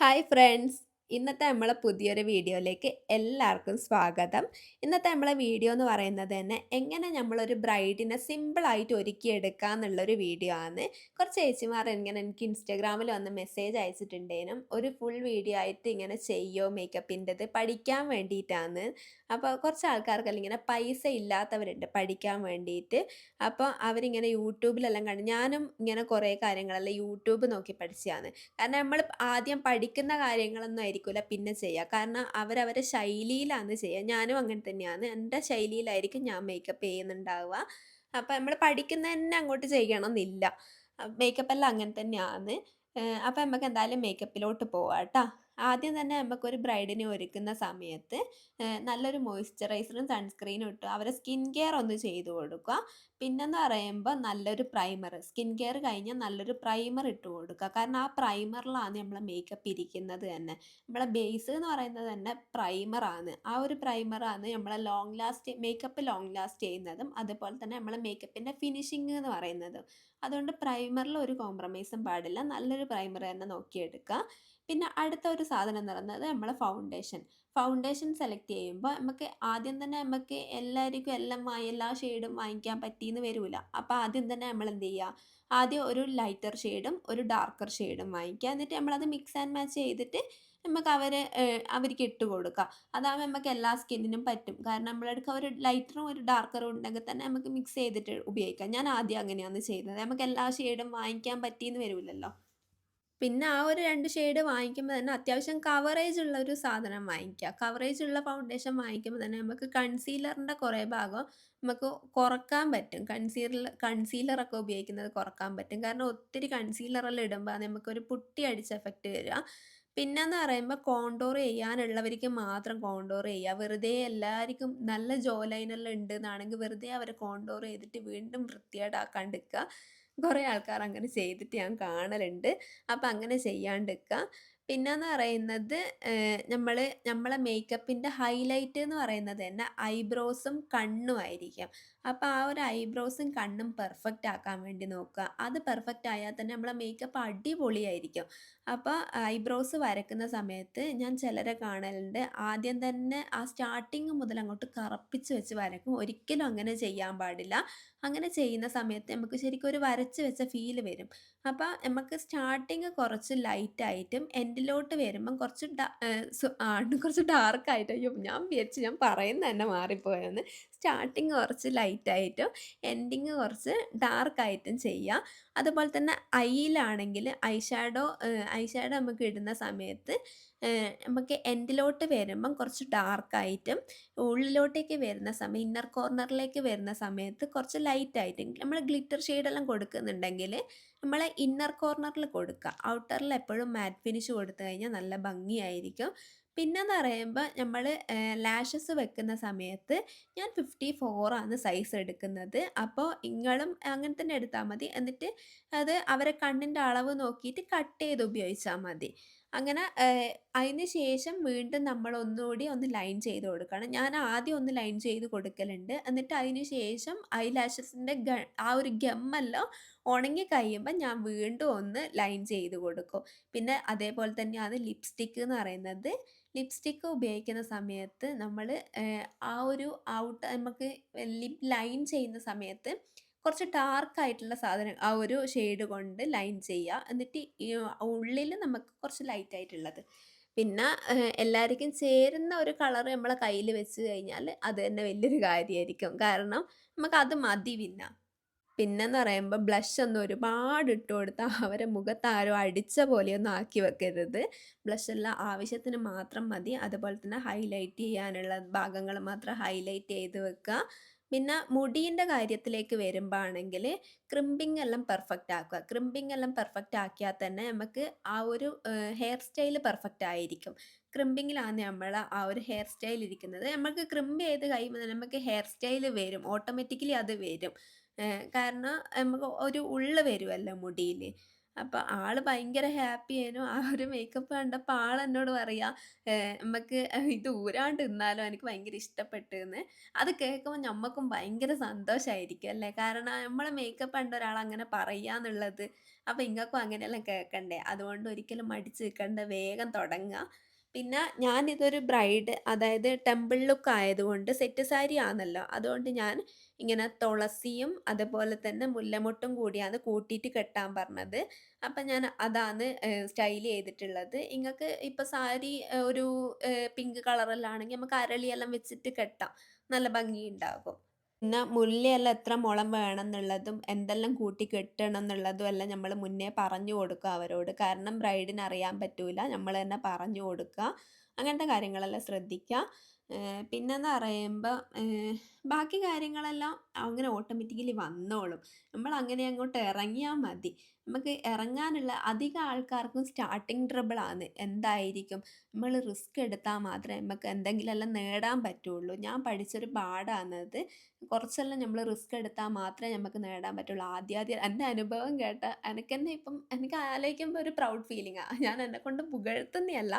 Hi friends ഇന്നത്തെ നമ്മളെ പുതിയൊരു വീഡിയോയിലേക്ക് എല്ലാവർക്കും സ്വാഗതം. ഇന്നത്തെ നമ്മളെ വീഡിയോ എന്ന് പറയുന്നത് തന്നെ എങ്ങനെ നമ്മളൊരു ബ്രൈഡിനെ സിമ്പിളായിട്ട് ഒരുക്കിയെടുക്കുക എന്നുള്ളൊരു വീഡിയോ ആണ്. കുറച്ച് ചേച്ചിമാർ ഇങ്ങനെ എനിക്ക് ഇൻസ്റ്റാഗ്രാമിൽ വന്ന് മെസ്സേജ് അയച്ചിട്ടുണ്ടേനും ഒരു ഫുൾ വീഡിയോ ആയിട്ട് ഇങ്ങനെ ചെയ്യോ മേക്കപ്പിന്റെത് പഠിക്കാൻ വേണ്ടിയിട്ടാണ്. അപ്പോൾ കുറച്ച് ആൾക്കാർക്കെല്ലാം ഇങ്ങനെ പൈസ ഇല്ലാത്തവരുണ്ട് പഠിക്കാൻ വേണ്ടിയിട്ട്. അപ്പോൾ അവരിങ്ങനെ യൂട്യൂബിലെല്ലാം കണ്ട് ഞാനും ഇങ്ങനെ കുറേ കാര്യങ്ങളെല്ലാം യൂട്യൂബ് നോക്കി പഠിച്ചതാണ്. കാരണം നമ്മൾ ആദ്യം പഠിക്കുന്ന കാര്യങ്ങളൊന്നും ആയിരിക്കില്ല പിന്നെ ചെയ്യുക കാരണം അവരവരെ ശൈലിയിലാണ് ചെയ്യുക. ഞാനും അങ്ങനെ തന്നെയാണ്. എന്റെ ശൈലിയിലായിരിക്കും ഞാൻ മേക്കപ്പ് ചെയ്യുന്നുണ്ടാവുക. അപ്പം നമ്മൾ പഠിക്കുന്ന തന്നെ അങ്ങോട്ട് ചെയ്യണമെന്നില്ല. മേക്കപ്പ് എല്ലാം അങ്ങനെ തന്നെയാണ്. അപ്പം നമുക്ക് എന്തായാലും മേക്കപ്പിലോട്ട് പോവാം കേട്ടോ. ആദ്യം തന്നെ നമുക്കൊരു ബ്രൈഡിനെ ഒരുക്കുന്ന സമയത്ത് നല്ലൊരു മോയ്സ്ചറൈസറും സൺസ്ക്രീനും ഇട്ട് അവരെ സ്കിൻ കെയർ ഒന്ന് ചെയ്തു കൊടുക്കുക. പിന്നെന്ന് പറയുമ്പോൾ നല്ലൊരു പ്രൈമർ സ്കിൻ കെയർ കഴിഞ്ഞാൽ നല്ലൊരു പ്രൈമർ ഇട്ട് കൊടുക്കുക. കാരണം ആ പ്രൈമറിലാണ് നമ്മളെ മേക്കപ്പ് ഇരിക്കുന്നത് തന്നെ. നമ്മളെ ബേസ് എന്ന് പറയുന്നത് തന്നെ പ്രൈമറാണ്. ആ ഒരു പ്രൈമറാണ് നമ്മളെ long last makeup long last ചെയ്യുന്നതും അതുപോലെ തന്നെ നമ്മളെ മേക്കപ്പിന്റെ ഫിനിഷിങ് എന്ന് പറയുന്നതും. അതുകൊണ്ട് പ്രൈമറിൽ ഒരു കോംപ്രമൈസും പാടില്ല. നല്ലൊരു പ്രൈമർ തന്നെ നോക്കിയെടുക്കുക. പിന്നെ അടുത്ത ഒരു സാധനം എന്ന് പറയുന്നത് നമ്മളെ ഫൗണ്ടേഷൻ ഫൗണ്ടേഷൻ സെലക്ട് ചെയ്യുമ്പോൾ നമുക്ക് ആദ്യം തന്നെ നമുക്ക് എല്ലാവർക്കും എല്ലാം എല്ലാ ഷെയ്ഡും വാങ്ങിക്കാൻ പറ്റിയെന്ന് വരില്ല അപ്പോൾ ആദ്യം തന്നെ നമ്മൾ എന്ത് ചെയ്യുക ആദ്യം ഒരു ലൈറ്റർ ഷെയ്ഡും ഒരു ഡാർക്കർ ഷെയ്ഡും വാങ്ങിക്കുക. എന്നിട്ട് നമ്മളത് മിക്സ് ആൻഡ് മാച്ച് ചെയ്തിട്ട് നമുക്ക് അവരെ അവർക്ക് ഇട്ട് കൊടുക്കുക. അതാകുമ്പോൾ നമുക്ക് എല്ലാ സ്കിന്നിനും പറ്റും. കാരണം നമ്മളെടുക്കുക ഒരു ലൈറ്ററും ഒരു ഡാർക്കറും ഉണ്ടെങ്കിൽ തന്നെ നമുക്ക് മിക്സ് ചെയ്തിട്ട് ഉപയോഗിക്കാം. ഞാൻ ആദ്യം അങ്ങനെയാണ് ചെയ്യുന്നത്. നമുക്ക് എല്ലാ ഷെയ്ഡും വാങ്ങിക്കാൻ പറ്റിയെന്ന് വരില്ലല്ലോ പിന്നെ ആ ഒരു രണ്ട് ഷെയ്ഡ് വാങ്ങിക്കുമ്പോൾ തന്നെ അത്യാവശ്യം കവറേജ് ഉള്ള ഒരു സാധനം വാങ്ങിക്കുക. കവറേജ് ഉള്ള ഫൗണ്ടേഷൻ വാങ്ങിക്കുമ്പോൾ തന്നെ നമുക്ക് കൺസീലറിന്റെ കുറേ ഭാഗം നമുക്ക് കുറയ്ക്കാൻ പറ്റും. കൺസീലർ കൺസീലറൊക്കെ ഉപയോഗിക്കുന്നത് കുറയ്ക്കാൻ പറ്റും. കാരണം ഒത്തിരി കൺസീലറെല്ലാം ഇടുമ്പോൾ നമുക്കൊരു പുട്ടി അടിച്ച എഫക്റ്റ് വരിക. പിന്നെന്ന് പറയുമ്പോൾ കോണ്ടോർ ചെയ്യാനുള്ളവർക്ക് മാത്രം കോണ്ടോർ ചെയ്യുക. വെറുതെ എല്ലാവർക്കും നല്ല ജോ ലൈനെല്ലാം ഉണ്ട് എന്നാണെങ്കിൽ വെറുതെ അവരെ കോണ്ടോർ ചെയ്തിട്ട് വീണ്ടും വൃത്തികേടാക്കാണ്ടിരിക്കുക കുറേ ആൾക്കാർ അങ്ങനെ ചെയ്തിട്ട് ഞാൻ കാണലുണ്ട്. അപ്പം അങ്ങനെ ചെയ്യാണ്ടിരിക്കുക പിന്നെന്ന് പറയുന്നത് നമ്മൾ നമ്മളെ മേക്കപ്പിന്റെ ഹൈലൈറ്റ് എന്ന് പറയുന്നത് തന്നെ ഐബ്രോസും കണ്ണും ആയിരിക്കും. അപ്പോൾ ആ ഒരു ഐബ്രോസും കണ്ണും പെർഫെക്റ്റ് ആക്കാൻ വേണ്ടി നോക്കുക. അത് പെർഫെക്റ്റ് ആയാൽ തന്നെ നമ്മളെ മേക്കപ്പ് അടിപൊളിയായിരിക്കും. അപ്പോൾ ഐബ്രോസ് വരക്കുന്ന സമയത്ത് ഞാൻ ചിലരെ കാണലുണ്ട്. ആദ്യം തന്നെ ആ സ്റ്റാർട്ടിങ് മുതൽ അങ്ങോട്ട് കറപ്പിച്ച് വെച്ച് വരക്കും ഒരിക്കലും അങ്ങനെ ചെയ്യാൻ പാടില്ല. അങ്ങനെ ചെയ്യുന്ന സമയത്ത് നമുക്ക് ശരിക്കും ഒരു വരച്ച് വെച്ച ഫീൽ വരും. അപ്പോൾ നമുക്ക് സ്റ്റാർട്ടിങ് കുറച്ച് ലൈറ്റ് ലൈറ്റായിട്ടും എൻഡിലോട്ട് വരുമ്പം കുറച്ച് ഡാ കുറച്ച് ഡാർക്കായിട്ട് അയ്യോ ഞാൻ വിചാരിച്ചു ഞാൻ പറയുന്നത് തന്നെ മാറിപ്പോയെന്ന് സ്റ്റാർട്ടിങ് കുറച്ച് ലൈറ്റായിട്ടും എൻഡിങ് കുറച്ച് ഡാർക്കായിട്ടും ചെയ്യുക അതുപോലെ തന്നെ ഐയിലാണെങ്കിൽ ഐ ഷാഡോ ഐ ഷാഡോ നമുക്ക് ഇടുന്ന സമയത്ത് നമുക്ക് എൻഡിലോട്ട് വരുമ്പം കുറച്ച് ഡാർക്കായിട്ടും ഉള്ളിലോട്ടേക്ക് വരുന്ന സമയം ഇന്നർ കോർണറിലേക്ക് വരുന്ന സമയത്ത് കുറച്ച് ലൈറ്റായിട്ടും നമ്മൾ ഗ്ലിറ്റർ ഷെയ്ഡെല്ലാം കൊടുക്കുന്നുണ്ടെങ്കിൽ നമ്മൾ ഇന്നർ കോർണറിൽ കൊടുക്കുക. ഔട്ടറിൽ എപ്പോഴും മാറ്റ് ഫിനിഷ് കൊടുത്തു കഴിഞ്ഞാൽ നല്ല ഭംഗിയായിരിക്കും. പിന്നെന്ന് പറയുമ്പോൾ നമ്മൾ ലാഷസ് വെക്കുന്ന സമയത്ത് ഞാൻ ഫിഫ്റ്റി ഫോറാണ് സൈസ് എടുക്കുന്നത്. അപ്പോൾ നിങ്ങളും അങ്ങനെ തന്നെ എടുത്താൽ മതി. എന്നിട്ട് അത് അവരെ കണ്ണിന്റെ അളവ് നോക്കിയിട്ട് കട്ട് ചെയ്ത് ഉപയോഗിച്ചാൽ മതി. അങ്ങനെ അതിന് ശേഷം വീണ്ടും നമ്മൾ ഒന്നുകൂടി ഒന്ന് ലൈൻ ചെയ്ത് കൊടുക്കണം. ഞാൻ ആദ്യം ഒന്ന് ലൈൻ ചെയ്ത് കൊടുക്കലുണ്ട്. എന്നിട്ട് അതിന് ശേഷം ഐ ലാഷസിന്റെ ഗ ആ ഒരു ഗമ്മെല്ലാം ഉണങ്ങി കഴിയുമ്പോൾ ഞാൻ വീണ്ടും ഒന്ന് ലൈൻ ചെയ്ത് കൊടുക്കും. പിന്നെ അതേപോലെ തന്നെയാണ് ലിപ്സ്റ്റിക്ക് എന്ന് പറയുന്നത്. ലിപ്സ്റ്റിക്ക് ഉപയോഗിക്കുന്ന സമയത്ത് നമ്മൾ ആ ഒരു ഔട്ട് നമുക്ക് ലിപ് ലൈൻ ചെയ്യുന്ന സമയത്ത് കുറച്ച് ഡാർക്ക് ആയിട്ടുള്ള സാധനം ആ ഒരു ഷെയ്ഡ് കൊണ്ട് ലൈൻ ചെയ്യുക. എന്നിട്ട് ഉള്ളിൽ നമുക്ക് കുറച്ച് ലൈറ്റ് ആയിട്ടുള്ളത്. പിന്നെ എല്ലാവർക്കും ചേരുന്ന ഒരു കളർ നമ്മളെ കയ്യിൽ വെച്ച് കഴിഞ്ഞാൽ അത് തന്നെ വലിയൊരു കാര്യമായിരിക്കും കാരണം നമുക്ക് അത് മതി പിന്നെ. പിന്നെന്ന് പറയുമ്പോൾ ബ്ലഷ് ഒന്നും ഒരുപാട് ഇട്ട് കൊടുത്താൽ അവരെ മുഖത്ത് ആരോ അടിച്ച പോലെയൊന്നും ആക്കി വെക്കരുത്. ബ്ലഷ് എല്ലാം ആവശ്യത്തിന് മാത്രം മതി. അതുപോലെ തന്നെ ഹൈലൈറ്റ് ചെയ്യാനുള്ള ഭാഗങ്ങൾ മാത്രം ഹൈലൈറ്റ് ചെയ്ത് വെക്കുക. പിന്നെ മുടീന്റെ കാര്യത്തിലേക്ക് വരുമ്പോഴാണെങ്കിൽ ക്രിമ്പിംഗ് എല്ലാം പെർഫെക്റ്റ് ആക്കുക. ക്രിമ്പിംഗ് എല്ലാം പെർഫെക്റ്റ് ആക്കിയാൽ തന്നെ നമുക്ക് ആ ഒരു ഹെയർ സ്റ്റൈൽ പെർഫെക്റ്റ് ആയിരിക്കും. ക്രിമ്പിങ്ങിലാണ് നമ്മൾ ആ ഒരു ഹെയർ സ്റ്റൈൽ ഇരിക്കുന്നത്. നമുക്ക് ക്രിമ്പ് ചെയ്ത് കഴിയുമ്പോൾ നമുക്ക് ഹെയർ സ്റ്റൈൽ വരും. ഓട്ടോമാറ്റിക്കലി അത് വരും. കാരണം നമുക്ക് ഒരു ഉള്ള് വരുമല്ലോ മുടിയിൽ അപ്പോൾ ആൾ ഭയങ്കര ഹാപ്പി ആയിനു. ആ ഒരു മേക്കപ്പ് കണ്ടപ്പോൾ ആളെന്നോട് പറയാ, നമുക്ക് "ഇമ്മക്ക് ഇത് ഊരാണ്ട് നിന്നാലോ എനിക്ക് ഭയങ്കര ഇഷ്ടപ്പെട്ട്ന്ന്." അത് കേൾക്കുമ്പോൾ ഞമ്മക്കും ഭയങ്കര സന്തോഷമായിരിക്കും അല്ലേ? കാരണം നമ്മളെ മേക്കപ്പ് കണ്ട ഒരാൾ അങ്ങനെ പറയാന്നുള്ളത് അപ്പൊ ഇങ്ങക്കും അങ്ങനെയെല്ലാം കേൾക്കണ്ടേ? അതുകൊണ്ട് ഒരിക്കലും മടിച്ച് നിൽക്കണ്ട വേഗം തുടങ്ങുക. പിന്നെ ഞാൻ ഇതൊരു ബ്രൈഡ് അതായത് ടെമ്പിൾ ലുക്ക് ആയതുകൊണ്ട് സെറ്റ് സാരി ആണല്ലോ. അതുകൊണ്ട് ഞാൻ ഇങ്ങനെ തുളസിയും അതുപോലെ തന്നെ മുല്ലമൊട്ടും കൂടിയാണ് കൂട്ടിയിട്ട് കെട്ടാൻ പറഞ്ഞത്. അപ്പം ഞാൻ അതാണ് സ്റ്റൈൽ ചെയ്തിട്ടുള്ളത്. നിങ്ങൾക്ക് ഇപ്പം സാരി ഒരു പിങ്ക് കളറിലാണെങ്കിൽ നമുക്ക് അരളിയെല്ലാം വെച്ചിട്ട് കെട്ടാം. നല്ല ഭംഗിയുണ്ടാകും. പിന്നെ മുല്ലയെല്ലാം എത്ര മുളം വേണം എന്നുള്ളതും എന്തെല്ലാം കൂട്ടി കെട്ടണം എന്നുള്ളതും എല്ലാം നമ്മൾ മുന്നേ പറഞ്ഞു കൊടുക്കുക അവരോട്. കാരണം ബ്രൈഡിന് അറിയാൻ പറ്റൂല. നമ്മൾ തന്നെ പറഞ്ഞു കൊടുക്കുക. അങ്ങനത്തെ കാര്യങ്ങളെല്ലാം ശ്രദ്ധിക്കുക. പിന്നെന്ന് പറയുമ്പോ ഏഹ് ബാക്കി കാര്യങ്ങളെല്ലാം അങ്ങനെ ഓട്ടോമാറ്റിക്കലി വന്നോളും. നമ്മൾ അങ്ങനെ അങ്ങോട്ട് ഇറങ്ങിയാൽ മതി. നമുക്ക് ഇറങ്ങാനുള്ള അധിക ആൾക്കാർക്കും സ്റ്റാർട്ടിങ് ട്രബിൾ ആണ്. എന്തായിരിക്കും? നമ്മൾ റിസ്ക് എടുത്താൽ മാത്രമേ നമുക്ക് എന്തെങ്കിലുമെല്ലാം നേടാൻ പറ്റുള്ളൂ. ഞാൻ പഠിച്ചൊരു പാടാണത് കുറച്ചെല്ലാം നമ്മൾ റിസ്ക് എടുത്താൽ മാത്രമേ നമുക്ക് നേടാൻ പറ്റുള്ളൂ. ആദ്യാദ്യം എന്റെ അനുഭവം കേട്ട എനിക്കെന്നെ ഇപ്പം എനിക്ക് ആലോചിക്കുമ്പോൾ ഒരു പ്രൗഡ് ഫീലിംഗാ. ഞാൻ എന്നെ കൊണ്ട് പുകഴ്ത്തുന്നതല്ല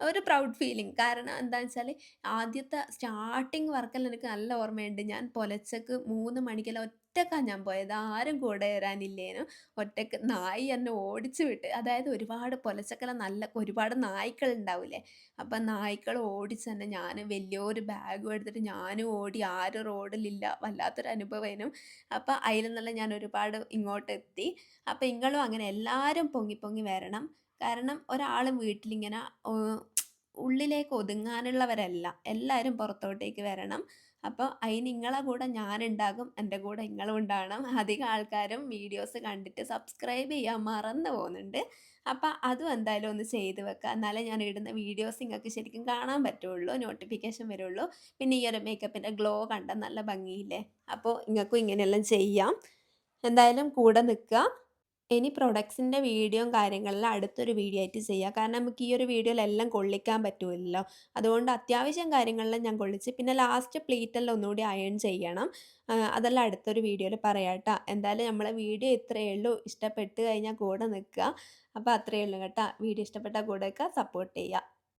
ഒരു പ്രൗഡ് ഫീലിംഗ്. കാരണം എന്താണെന്ന് വെച്ചാൽ ആദ്യത്തെ സ്റ്റാർട്ടിങ് വർക്കെല്ലാം എനിക്ക് നല്ല ഓർമ്മയുണ്ട്. ഞാൻ പൊലച്ചക്ക് മൂന്ന് മണിക്കെല്ലാം ഒറ്റക്കാ ഞാൻ പോയത്. ആരും കൂടെ വരാനില്ലേനു. ഒറ്റയ്ക്ക് നായി എന്നെ ഓടിച്ചു വിട്ട്. അതായത് ഒരുപാട് പൊലച്ചക്കല നല്ല ഒരുപാട് നായ്ക്കൾ ഉണ്ടാവില്ലേ അപ്പം നായ്ക്കൾ ഓടിച്ച് തന്നെ ഞാൻ വലിയൊരു ബാഗും എടുത്തിട്ട് ഞാനും ഓടി. ആരും റോഡിലില്ല. വല്ലാത്തൊരു അനുഭവമായിരുന്നു അപ്പം അതിൽ നിന്നുള്ള ഞാൻ ഒരുപാട് ഇങ്ങോട്ടെത്തി. അപ്പം ഇങ്ങളും അങ്ങനെ എല്ലാവരും പൊങ്ങി പൊങ്ങി വരണം. കാരണം ഒരാൾ വീട്ടിലിങ്ങനെ ഉള്ളിലേക്ക് ഒതുങ്ങാനുള്ളവരല്ല. എല്ലാവരും പുറത്തോട്ടേക്ക് വരണം. അപ്പൊ അതിന് നിങ്ങളെ കൂടെ ഞാനുണ്ടാകും. എന്റെ കൂടെ നിങ്ങളും ഉണ്ടാകണം അധികം ആൾക്കാരും വീഡിയോസ് കണ്ടിട്ട് സബ്സ്ക്രൈബ് ചെയ്യാൻ മറന്നു പോകുന്നുണ്ട്. അപ്പോൾ അതും എന്തായാലും ഒന്ന് ചെയ്ത് വെക്കുക. എന്നാലേ ഞാൻ ഇടുന്ന വീഡിയോസ് നിങ്ങൾക്ക് ശരിക്കും കാണാൻ പറ്റുള്ളൂ. നോട്ടിഫിക്കേഷൻ വരുള്ളൂ. പിന്നെ ഈ ഒരു മേക്കപ്പിന്റെ ഗ്ലോ കണ്ട നല്ല ഭംഗിയില്ലേ? അപ്പോൾ നിങ്ങൾക്കും ഇങ്ങനെയെല്ലാം ചെയ്യാം. എന്തായാലും കൂടെ നിക്കുക. ഇനി പ്രൊഡക്ട്സിന്റെ വീഡിയോയും കാര്യങ്ങളെല്ലാം അടുത്തൊരു വീഡിയോ ആയിട്ട് ചെയ്യാം. കാരണം നമുക്ക് ഈ ഒരു വീഡിയോയിലെല്ലാം കൊള്ളിക്കാൻ പറ്റുമല്ലോ അതുകൊണ്ട് അത്യാവശ്യം കാര്യങ്ങളെല്ലാം ഞാൻ കൊള്ളിച്ച് പിന്നെ ലാസ്റ്റ് പ്ലീറ്റെല്ലാം ഒന്നുകൂടി അയൺ ചെയ്യണം. അതെല്ലാം അടുത്തൊരു വീഡിയോയിൽ പറയാം കേട്ടോ എന്തായാലും നമ്മളെ വീഡിയോ ഇത്രയേ ഉള്ളൂ. ഇഷ്ടപ്പെട്ട് കഴിഞ്ഞാൽ കൂടെ നിൽക്കുക അപ്പോൾ അത്രയേ ഉള്ളൂ കേട്ടോ. വീഡിയോ ഇഷ്ടപ്പെട്ടാൽ കൂടെ നിൽക്കുക. സപ്പോർട്ട് ചെയ്യുക.